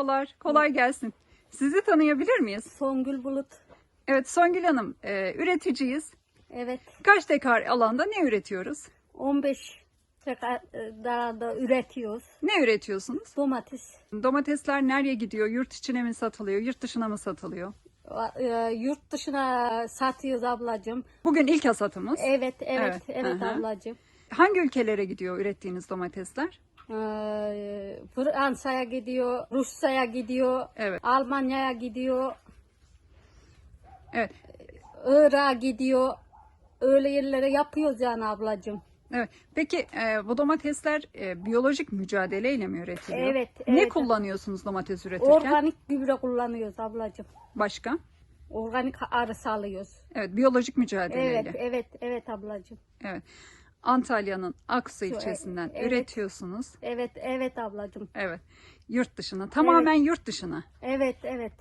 Merhabalar, kolay gelsin. Sizi tanıyabilir miyiz? Songül Bulut. Evet, Songül Hanım, e, üreticiyiz. Evet. Kaç dekar alanda ne üretiyoruz? 15 da üretiyoruz. Ne üretiyorsunuz? Domates. Domatesler nereye gidiyor? Yurt içine mi satılıyor, yurt dışına mı satılıyor? e, Yurt dışına satıyoruz ablacığım. Bugün ilk hasatımız. Evet, evet, Evet, evet, hı hı. ablacığım. Hangi ülkelere gidiyor ürettiğiniz domatesler? Ee, Fransa'ya gidiyor, Rusya'ya gidiyor, Evet. Almanya'ya gidiyor, Evet, Irak'a gidiyor. Öyle yerlere yapıyoruz yani ablacığım. evet. Peki e, bu domatesler e, biyolojik mücadeleyle mi üretiliyor? Evet, Ne evet. kullanıyorsunuz domates üretirken? Organik gübre kullanıyoruz ablacığım. Başka? Organik arı salıyoruz. Evet, biyolojik mücadeleyle. Evet, evet, evet ablacığım. Evet. Antalya'nın Aksu ilçesinden evet. üretiyorsunuz. Evet, evet ablacığım. Evet. Yurt dışına. Tamamen yurt dışına. Evet, evet.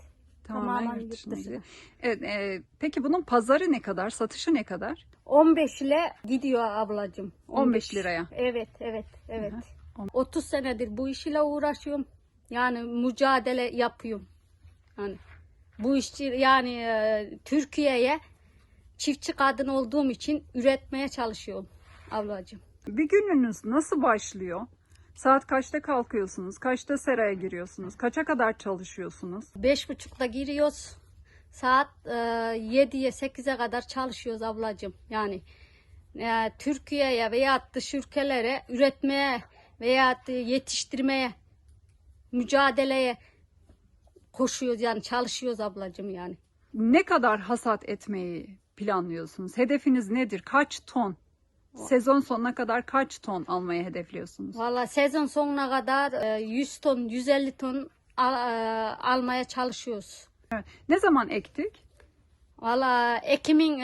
Tamamen, Tamamen yurt yurt dışına. dışına. gidiyor. Evet, e, peki bunun pazarı ne kadar? Satışı ne kadar? 15 ile gidiyor ablacığım. 15 liraya. Evet, evet, evet. On- 30 senedir bu iş ile uğraşıyorum. Yani mücadele yapıyorum. Yani bu işçi yani e, Türkiye'ye çiftçi kadın olduğum için üretmeye çalışıyorum ablacığım. Bir gününüz nasıl başlıyor? Saat kaçta kalkıyorsunuz? Kaçta seraya giriyorsunuz? Kaça kadar çalışıyorsunuz? Beş buçukta giriyoruz. Saat e, 7'ye 8'e kadar çalışıyoruz ablacığım. Yani e, Türkiye'ye veya dış ülkelere üretmeye veya yetiştirmeye, mücadeleye koşuyoruz yani çalışıyoruz ablacığım yani. Ne kadar hasat etmeyi planlıyorsunuz? Hedefiniz nedir? Kaç ton? Sezon sonuna kadar kaç ton almayı hedefliyorsunuz? Valla sezon sonuna kadar e, 100 ton, 150 ton al- e, almaya çalışıyoruz. Evet. Ne zaman ektik? Valla Ekim'in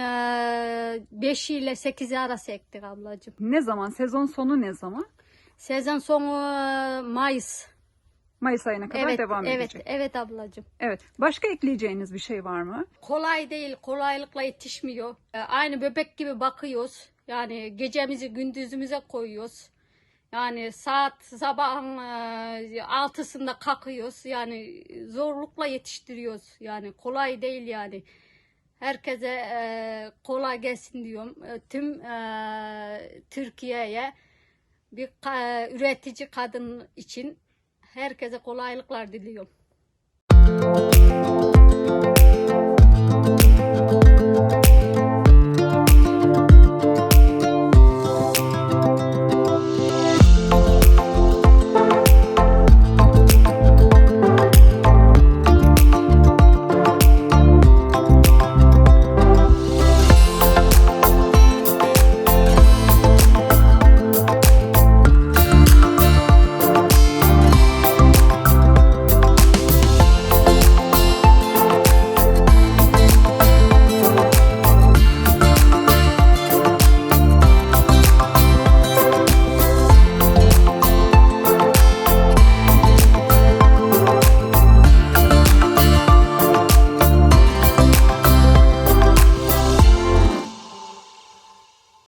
5 ile 8'i arası ektik ablacığım. Ne zaman? Sezon sonu ne zaman? Sezon sonu e, Mayıs. Mayıs ayına kadar evet, devam evet, edecek. evet ablacığım. Evet. Başka ekleyeceğiniz bir şey var mı? Kolay değil, kolaylıkla yetişmiyor. E, Aynı bebek gibi bakıyoruz. Yani gecemizi gündüzümüze koyuyoruz. Yani saat sabahın e, altısında kalkıyoruz. Yani zorlukla yetiştiriyoruz. Yani kolay değil yani. Herkese e, kolay gelsin diyorum. E, tüm Türkiye'ye bir üretici kadın için herkese kolaylıklar diliyorum.